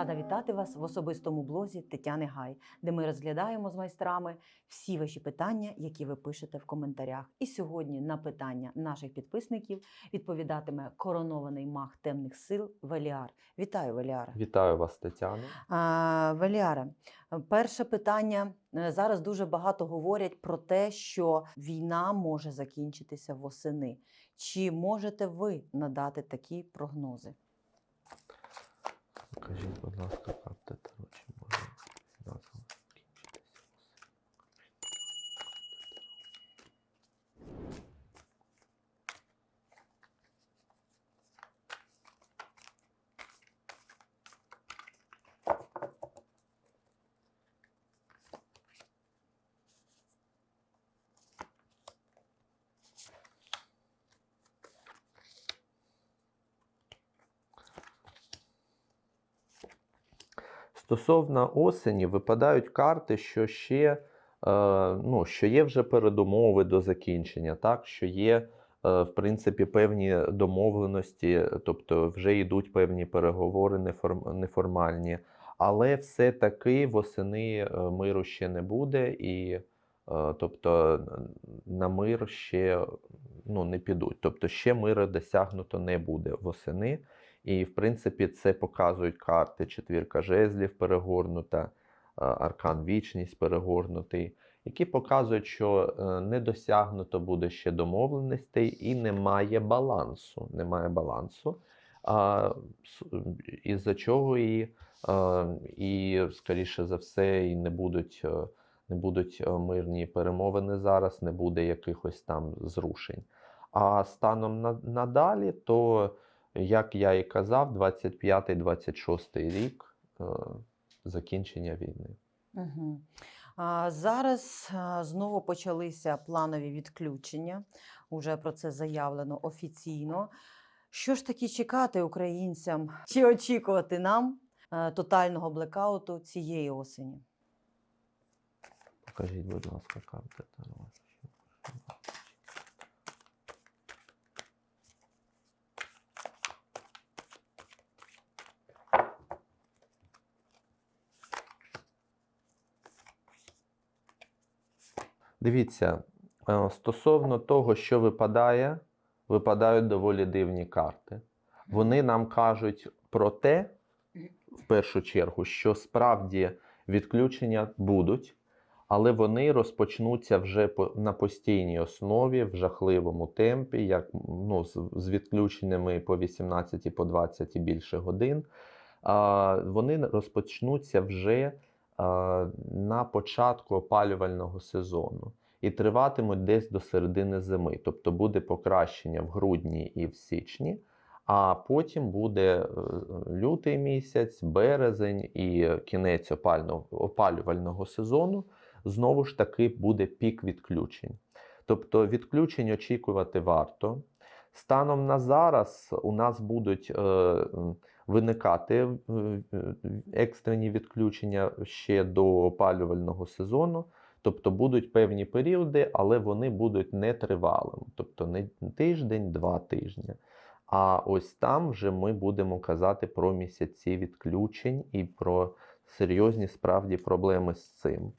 Рада вітати вас в особистому блозі Тетяни Гай, де ми розглядаємо з майстрами всі ваші питання, які ви пишете в коментарях. І сьогодні на питання наших підписників відповідатиме коронований маг темних сил Веліар. Вітаю, Веліаре. Вітаю вас, Тетяно. А, Веліаре, перше питання. Е, Зараз дуже багато говорять про те, що війна може закінчитися восени. Чи можете ви надати такі прогнози? Покажіть, будь ласка, карти Таро, чи Стосовно осені випадають карти, що ще е, ну, що є вже передумови до закінчення, так? що є е, в принципі певні домовленості, тобто вже йдуть певні переговори неформ, неформальні, але все-таки восени е, миру ще не буде, і тобто на мир ще ну, не підуть. Тобто ще миру досягнуто не буде восени. І, в принципі, це показують карти четвірка жезлів перегорнута, е, аркан вічність перегорнутий, які показують, що е, не досягнуто буде ще домовленостей і немає балансу. Немає балансу. А, із-за чого і, е, і, скоріше за все, і не будуть, не будуть мирні перемовини зараз, не буде якихось там зрушень. А станом на, надалі, то як я і казав, 25-26 рік е, закінчення війни. Угу. А, зараз знову почалися планові відключення. Уже про це заявлено офіційно. Що ж таки чекати українцям? Чи очікувати нам е, тотального блекауту цієї осені? Покажіть, будь ласка, карти Дивіться, е, стосовно того, що випадає, випадають доволі дивні карти. Вони нам кажуть про те, в першу чергу, що справді відключення будуть, але вони розпочнуться вже на постійній основі в жахливому темпі, як ну, з, відключеннями по 18 по 20 і більше годин. А, вони розпочнуться вже на початку опалювального сезону і триватимуть десь до середини зими. Тобто буде покращення в грудні і в січні. А потім буде е, лютий місяць, березень і кінець опалювального сезону. Знову ж таки буде пік відключень. Тобто відключень очікувати варто. Станом на зараз у нас будуть е, виникати е, е, екстрені відключення ще до опалювального сезону. Тобто будуть певні періоди, але вони будуть нетривалими. Тобто не тиждень, два тижні. А ось там вже ми будемо казати про місяці відключень і про серйозні справді проблеми з цим.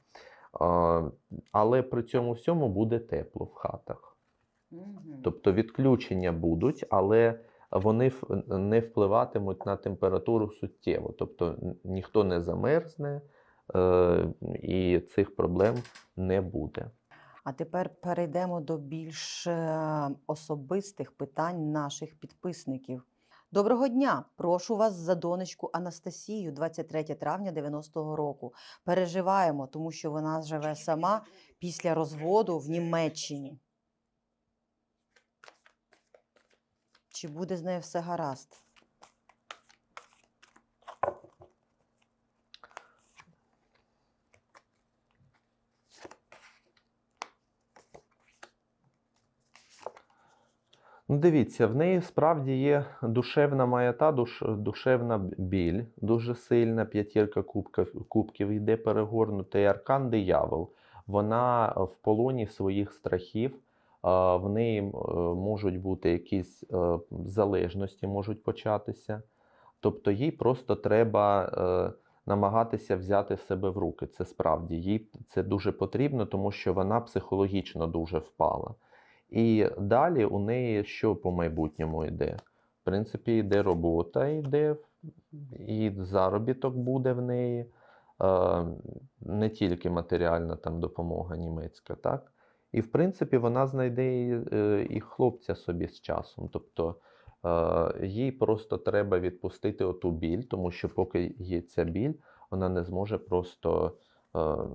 Але при цьому всьому буде тепло в хатах. Тобто відключення будуть, але вони не впливатимуть на температуру суттєво. Тобто ніхто не замерзне е, і цих проблем не буде. А тепер перейдемо до більш е, особистих питань наших підписників. Доброго дня! Прошу вас за донечку Анастасію, 23 травня 90-го року. Переживаємо, тому що вона живе сама після розводу в Німеччині. Чи буде з нею все гаразд? Ну, дивіться, в неї справді є душевна маята, душ, душевна біль дуже сильна. П'ятірка кубків, кубків йде перегорнутий аркан диявол. Вона в полоні своїх страхів. В неї можуть бути якісь е, залежності, можуть початися. Тобто їй просто треба е, намагатися взяти себе в руки. Це справді їй це дуже потрібно, тому що вона психологічно дуже впала. І далі у неї що по майбутньому йде? В принципі, йде робота, йде і заробіток буде в неї, е, не тільки матеріальна там допомога німецька, так? І в принципі вона знайде і, е, і хлопця собі з часом. Тобто е, їй просто треба відпустити оту біль, тому що поки є ця біль, вона не зможе просто е,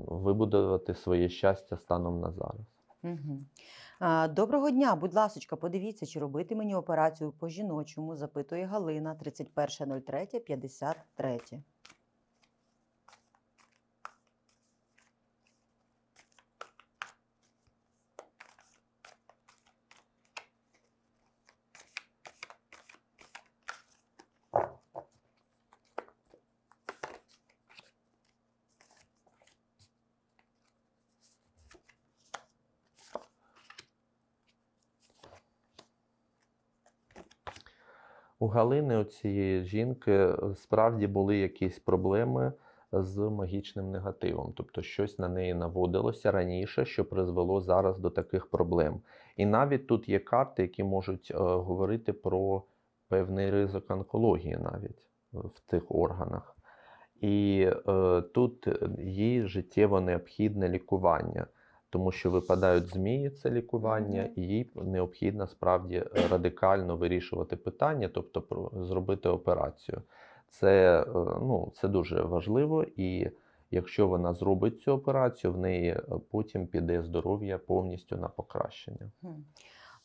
вибудувати своє щастя станом на зараз. Угу. Доброго дня, будь ласочка, подивіться, чи робити мені операцію по жіночому, запитує Галина, 31.03.53. У Галини, у цієї жінки, е, справді були якісь проблеми з магічним негативом, тобто щось на неї наводилося раніше, що призвело зараз до таких проблем. І навіть тут є карти, які можуть е, говорити про певний ризик онкології навіть е, в тих органах. І е, тут їй життєво необхідне лікування, тому що випадають змії, це лікування, і їй необхідно справді радикально вирішувати питання, тобто зробити операцію. Це, е, ну, це дуже важливо, і якщо вона зробить цю операцію, в неї е, потім піде здоров'я повністю на покращення.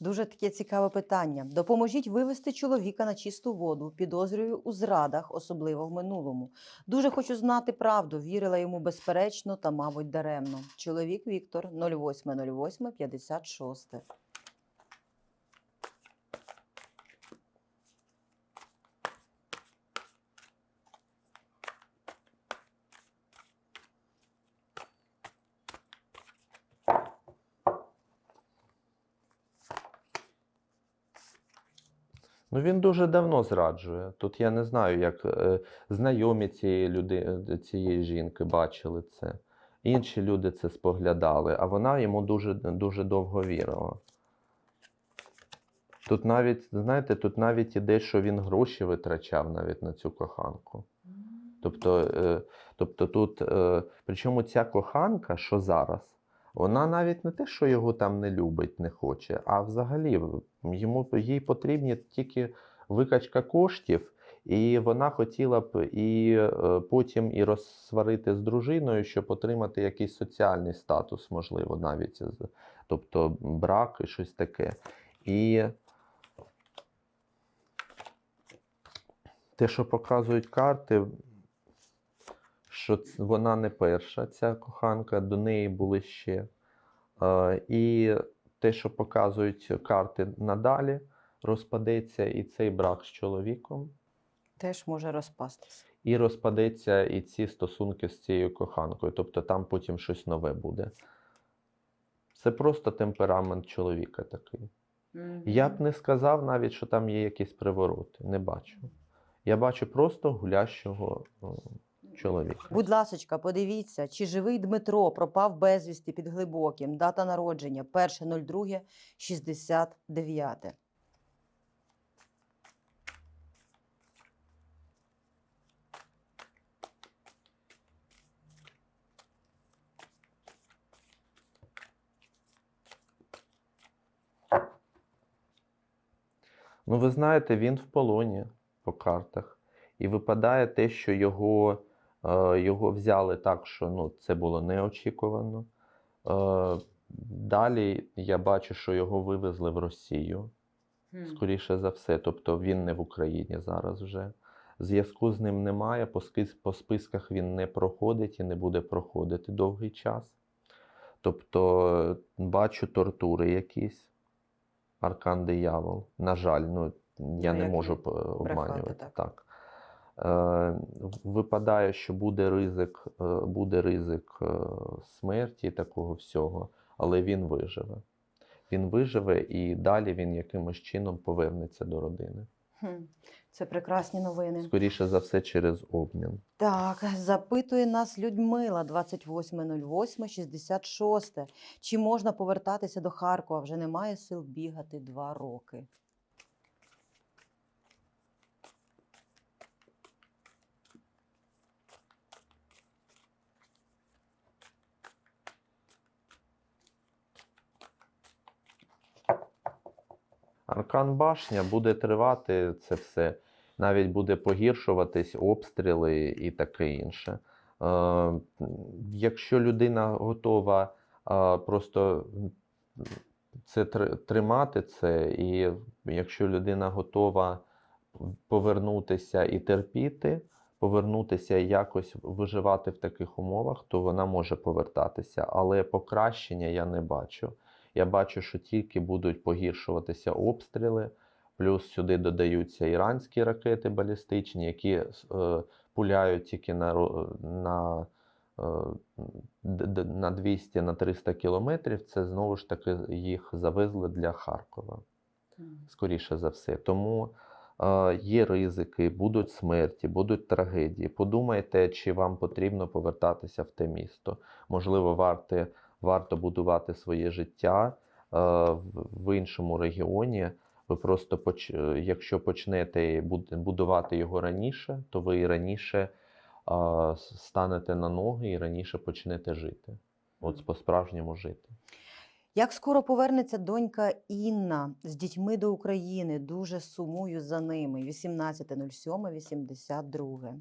Дуже таке цікаве питання. Допоможіть вивести чоловіка на чисту воду. Підозрюю у зрадах, особливо в минулому. Дуже хочу знати правду. Вірила йому безперечно та, мабуть, даремно. Чоловік Віктор, 08.08.56. Ну, він дуже давно зраджує. Тут я не знаю, як е, знайомі цієї люди, е, цієї жінки бачили це. Інші люди це споглядали, а вона йому дуже, дуже довго вірила. Тут навіть, знаєте, тут навіть іде, що він гроші витрачав навіть на цю коханку. Тобто, е, тобто тут, е, причому ця коханка, що зараз, вона навіть не те, що його там не любить, не хоче, а взагалі йому їй потрібні тільки викачка коштів, і вона хотіла б і е, потім і розсварити з дружиною, щоб отримати якийсь соціальний статус, можливо, навіть тобто брак і щось таке. І те, що показують карти, що вона не перша, ця коханка, до неї були ще. І те, що показують карти надалі, розпадеться і цей брак з чоловіком, Теж може розпастися. і розпадеться і ці стосунки з цією коханкою. Тобто там потім щось нове буде. Це просто темперамент чоловіка такий. Я б не сказав навіть, що там є якісь привороти. Не бачу. Я бачу просто гулящого о, чоловіка. Будь ласочка, подивіться, чи живий Дмитро пропав безвісти під глибоким. Дата народження 1.02.69. Ну, ви знаєте, він в полоні по картах. І випадає те, що його, його взяли так, що ну, це було неочікувано. Е, далі я бачу, що його вивезли в Росію, скоріше за все. Тобто він не в Україні зараз вже. Зв'язку з ним немає, по, списках він не проходить і не буде проходити довгий час. Тобто е, бачу тортури якісь. Аркан диявол. На жаль, ну я Ну, не можу обманювати. так. Так. Е, випадає, що буде ризик, е, буде ризик е, смерті і такого всього, але він виживе. Він виживе і далі він якимось чином повернеться до родини. Це прекрасні новини. Скоріше за все, через обмін. Так, запитує нас Людмила 28.08.66. Чи можна повертатися до Харкова? Вже немає сил бігати два роки. Аркан башня буде тривати це все. Навіть буде погіршуватись обстріли і таке інше. Е, якщо людина готова е, просто це тримати це, і якщо людина готова повернутися і терпіти, повернутися і якось виживати в таких умовах, то вона може повертатися. Але покращення я не бачу. Я бачу, що тільки будуть погіршуватися обстріли, плюс сюди додаються іранські ракети балістичні, які е, пуляють тільки на, на, е, на 200 на 300 кілометрів. Це знову ж таки їх завезли для Харкова скоріше за все. Тому е, є ризики, будуть смерті, будуть трагедії. Подумайте, чи вам потрібно повертатися в те місто. Можливо, варте, варто будувати своє життя е, в, іншому регіоні. Ви просто е, якщо почнете будувати його раніше, то ви і раніше е, станете на ноги і раніше почнете жити. От по-справжньому жити. Як скоро повернеться донька Інна з дітьми до України? Дуже сумую за ними. 18.07.82.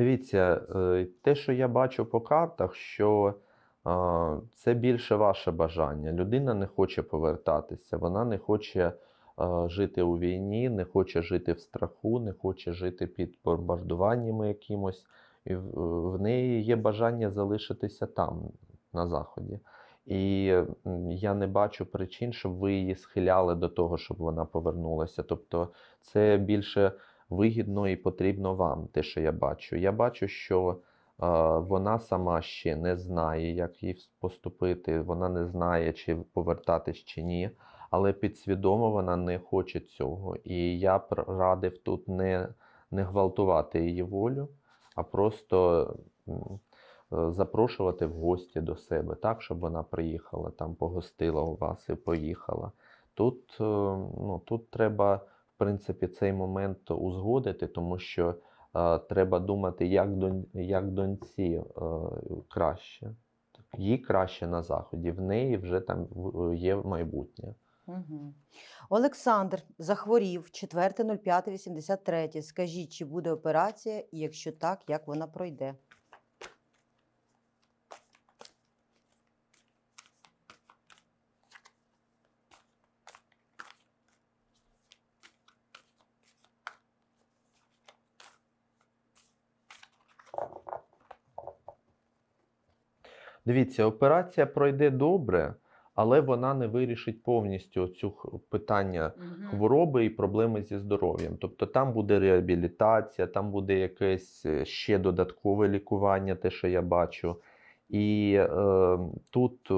Дивіться, е, те, що я бачу по картах, що це більше ваше бажання. Людина не хоче повертатися, вона не хоче жити у війні, не хоче жити в страху, не хоче жити під бомбардуваннями якимось. І в, в неї є бажання залишитися там, на заході. І я не бачу причин, щоб ви її схиляли до того, щоб вона повернулася. Тобто, це більше вигідно і потрібно вам, те, що я бачу. Я бачу, що вона сама ще не знає, як їй поступити, вона не знає, чи повертатись чи ні, але підсвідомо вона не хоче цього. І я радив тут не, не гвалтувати її волю, а просто е, запрошувати в гості до себе, так, щоб вона приїхала, там погостила у вас і поїхала. Тут, е, ну, тут треба принципі, цей момент узгодити, тому що е, треба думати, як, донь, як доньці е, краще. Їй краще на заході, в неї вже там є майбутнє. Угу. Олександр захворів 4.05.83. Скажіть, чи буде операція, і якщо так, як вона пройде? Дивіться, операція пройде добре, але вона не вирішить повністю цю питання хвороби і проблеми зі здоров'ям. Тобто там буде реабілітація, там буде якесь е, ще додаткове лікування, те, що я бачу. І е, тут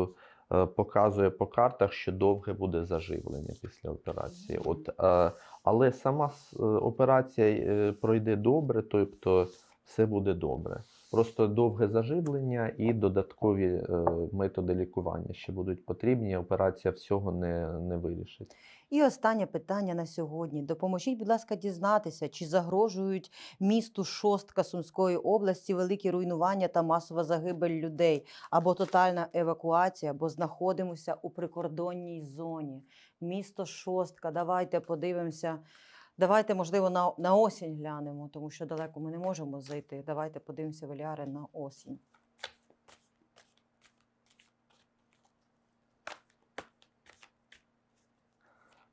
е, показує по картах, що довге буде заживлення після операції. От, е, але сама е, операція е, пройде добре, тобто все буде добре. Просто довге заживлення і додаткові е, методи лікування ще будуть потрібні. Операція всього не, не вирішить. І останнє питання на сьогодні. Допоможіть, будь ласка, дізнатися, чи загрожують місту Шостка Сумської області великі руйнування та масова загибель людей, або тотальна евакуація, бо знаходимося у прикордонній зоні. Місто Шостка, давайте подивимося. Давайте, можливо, на, на осінь глянемо, тому що далеко ми не можемо зайти. Давайте подивимося Веліари на осінь.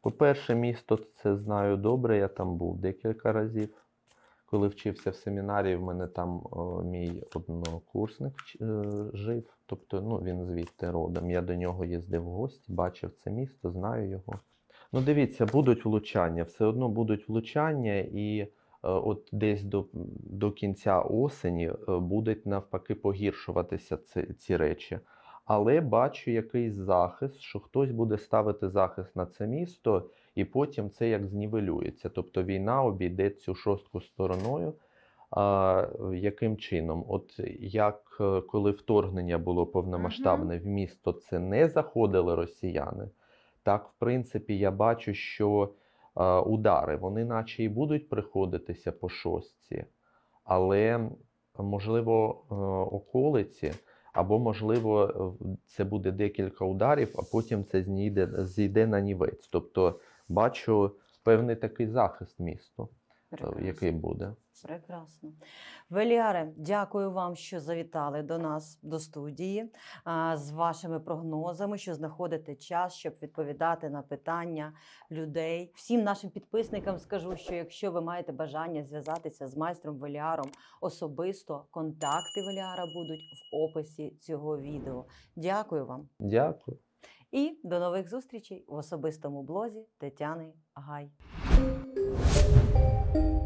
По-перше, місто це знаю добре, я там був декілька разів. Коли вчився в семінарії, в мене там о, мій однокурсник е, жив, тобто ну, він звідти родом. Я до нього їздив в гості, бачив це місто, знаю його. Ну, дивіться, будуть влучання, все одно будуть влучання, і от десь до, до кінця осені е, будуть навпаки погіршуватися ці, ці речі. Але бачу якийсь захист, що хтось буде ставити захист на це місто, і потім це як знівелюється. Тобто війна обійде цю шостку стороною. А, яким чином? От як е, коли вторгнення було повномасштабне в місто, це не заходили росіяни. Так, в принципі, я бачу, що е, удари вони наче і будуть приходитися по шостці, але можливо е, околиці, або можливо, це буде декілька ударів, а потім це зійде, зійде на нівець. Тобто бачу певний такий захист місту, Прекрасно. який буде. Прекрасно. Веліаре, дякую вам, що завітали до нас до студії з вашими прогнозами, що знаходите час, щоб відповідати на питання людей. Всім нашим підписникам скажу, що якщо ви маєте бажання зв'язатися з майстром Веліаром особисто, контакти Веліара будуть в описі цього відео. Дякую вам Дякую. і до нових зустрічей в особистому блозі Тетяни Гай. Thank you.